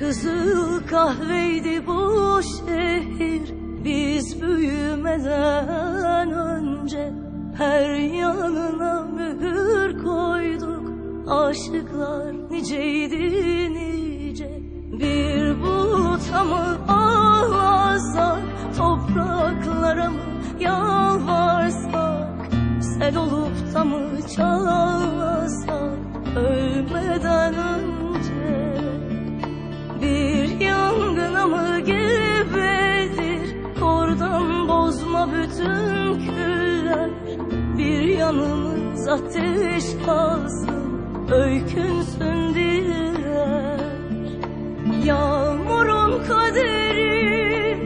Kızıl kahveydi bu şehir. Biz büyümeden önce Her yanına mühür koyduk. Aşıklar niceydi nice. Bir buluta mı ağlasak Topraklara mı yalvarsak? Sel olup da mı çağlasak Ölmeden bütün küller. Bir yanımız ateş kalsın Öykünsün diller Yağmurun kaderi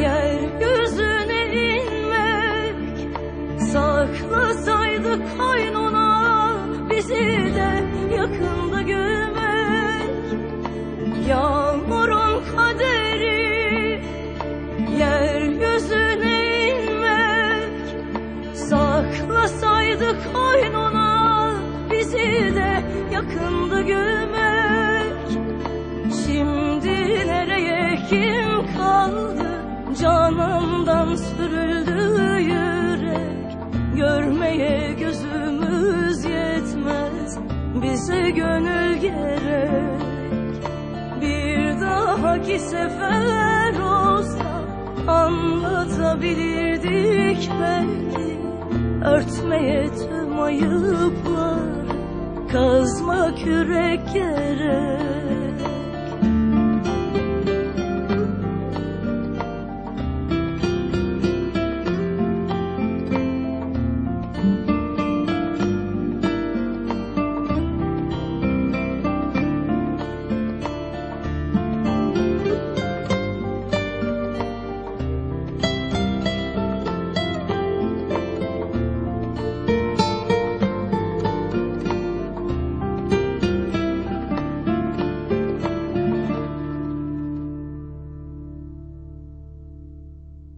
Yeryüzüne inmek. Saklasaydı kaynona Bizi de yakında gömek. Yağmurun kaderi Koynuna Bizi de yakında gömek Şimdi nereye kim kaldı? Canımdan sürüldü yürek. Görmeye gözümüz yetmez Bize gönül gerek. Bir dahaki sefer olsa anlatabilirdik belki Örtmeye tüm ayıplar kazma kürek gerek